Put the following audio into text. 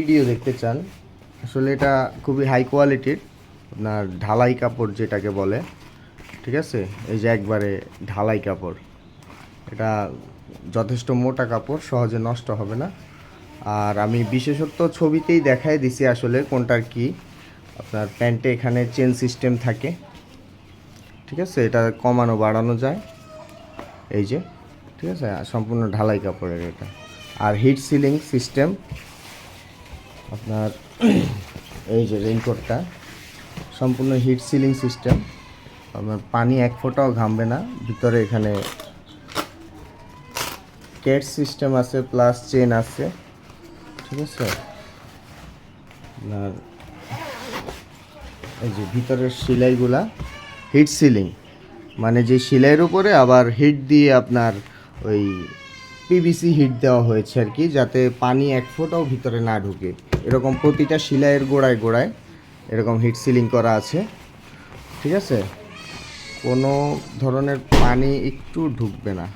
Video দেখতে চান, আসলে এটা খুবই হাই কোয়ালিটির আপনার ঢালাই কাপড় যেটাকে বলে, ঠিক আছে? এই যে একবারে ঢালাই কাপড়, এটা যথেষ্ট মোটা কাপড়, সহজে নষ্ট হবে না। আর আমি বিশেষত ছবিতেই দেখাই দিছি আসলে কোনটার কি, আপনার প্যান্টে এখানে চেন সিস্টেম থাকে, ঠিক আছে? এটা কমানো বাড়ানো যায়, এই যে, ঠিক আছে? সম্পূর্ণ ঢালাই কাপড়ের এটা। আর হিট সিলিং সিস্টেম আপনার এই যে রেইনকোটটা সম্পূর্ণ হিট সিলিং সিস্টেম আপনার পানি এক ফোঁটাও ঘামবে না। ভিতরে এখানে কেট সিস্টেম আছে প্লাস চেন আছে। ঠিক আছে? আপনার এই যে ভিতরের সেলাইগুলা হিট সিলিং মানে যে সিলাইয়ের উপরে আবার হিট দিয়ে আপনার ওই পিভিসি হিট দেওয়া হয়েছে আর কি, যাতে পানি এক ফোঁটাও ভিতরে না ঢুকে। এরকম প্রতিটা শিলায়ের গোড়ায় গোড়ায় এরকম হিট সিলিং করা আছে। ঠিক আছে? কোনো ধরনের পানি একটু ঢুকবে না।